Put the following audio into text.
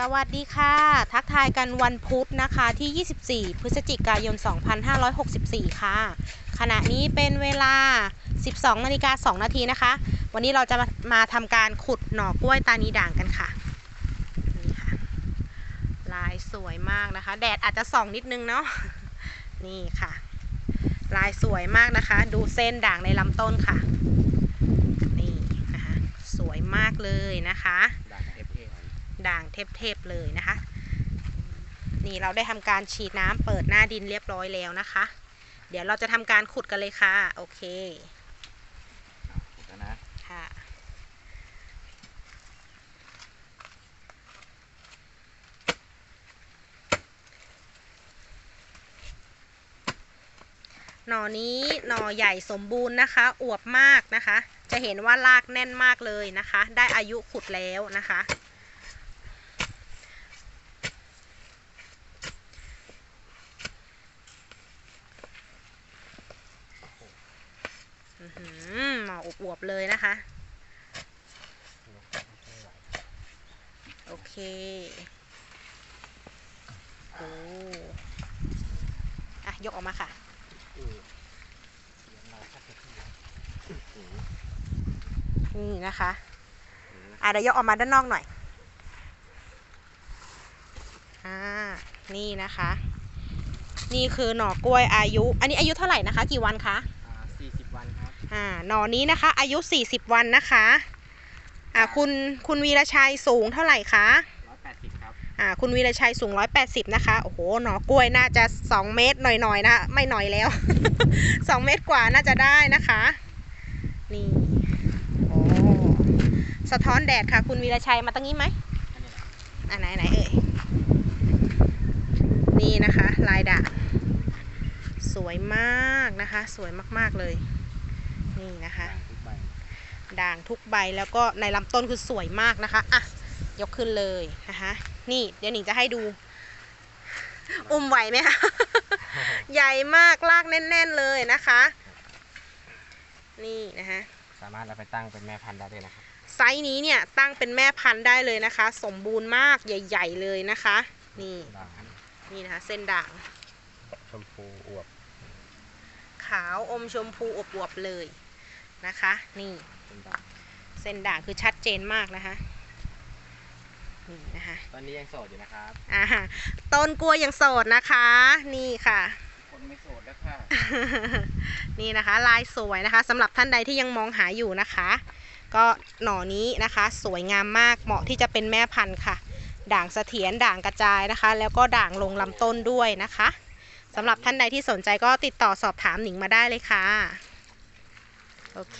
สวัสดีค่ะ ทักทายกันวันพุธนะคะที่ 24 พฤศจิกายน 2564 ค่ะ ขณะนี้เป็นเวลา 12นาฬิกา2นาทีนะคะ วันนี้เราจะมามาทำการขุดหน่อกล้วยตานีด่างกันค่ะ นี่ค่ะ ลายสวยมากนะคะ แดดอาจจะส่องนิดนึงเนาะ นี่ค่ะ ลายสวยมากนะคะ ดูเส้นด่างในลำต้นค่ะ นี่นะคะ สวยมากเลยนะคะ ด่างเทพๆเลยนะคะ นี่เราได้ทำการฉีดน้ำเปิดหน้าดินเรียบร้อยแล้วนะคะ เดี๋ยวเราจะทำการขุดกันเลยค่ะ โอเคแล้วนะค่ะหน่อนี้หน่อใหญ่สมบูรณ์นะคะ อวบมากนะคะ จะเห็นว่ารากแน่นมากเลยนะคะ ได้อายุขุดแล้วนะคะ อื้อหือหน่อวบเลยนะคะ โอเคโอ้อะยกออกมาค่ะนี่นะคะอะเดี๋ยวยกออกมาด้านนอกหน่อยอ่านี่นะคะ นี่คือหน่อกล้วยอายุ อันนี้อายุเท่าไหร่นะคะ กี่วันคะ อ่าหน่อนี้นะคะ อายุ 40 วันนะคะอ่าคุณคุณวีรชัยสูงเท่าไหร่คะร้อยแปดสิบครับอ่าคุณวีรชัยสูง 180 นะคะ โอ้โหหน่อกล้วยน่าจะ 2 เมตรหน่อยๆนะไม่หน่อยแล้ว 2 เมตรกว่าน่าจะได้นะคะ นี่โอ้สะท้อนแดดค่ะ คุณวีรชัยมาตรงนี้ไหมอันนี้แหละอ่าไหนไหนเอ่ยนี่นะคะ ลายด่างสวยมากนะคะ สวยมากๆเลย นี่นะคะด่างทุกใบด่างทุกใบแล้วก็ในลำต้นคือสวยมากนะคะอะยกขึ้นเลยนะคะนี่เดี๋ยวหนิงจะให้ดู อุ้มไหวไหมคะใหญ่มากลากแน่น ๆเลยนะคะ นี่นะคะสามารถเอาไปตั้งเป็นแม่พันธุ์ได้เลยนะครับไซส์นี้เนี่ยตั้งเป็นแม่พันธุ์ได้เลยนะคะ สมบูรณ์มากใหญ่ ๆ เลยนะคะ นี่ด่างนี่นะคะ เส้นด่างชมพูอวบขาวอมชมพูอวบๆเลย นะคะ นี่เป็นด่างเส้นด่างคือชัดเจนมากนะคะนี่นะคะตอนนี้ยังโสดอยู่นะครับอ่าต้นกล้วยยังโสดนะคะ นี่ค่ะ คนไม่โสดแล้วค่ะ นี่นะคะ ลายสวยนะคะสำหรับท่านใดที่ยังมองหาอยู่นะคะ ก็หน่อนี้นะคะ สวยงามมากเหมาะที่จะเป็นแม่พันธุ์ค่ะ ด่างเสถียรด่างกระจายนะคะ แล้วก็ด่างลงลำต้นด้วยนะคะสำหรับท่านใดที่สนใจก็ติดต่อสอบถามหนิงมาได้เลยค่ะ โอเค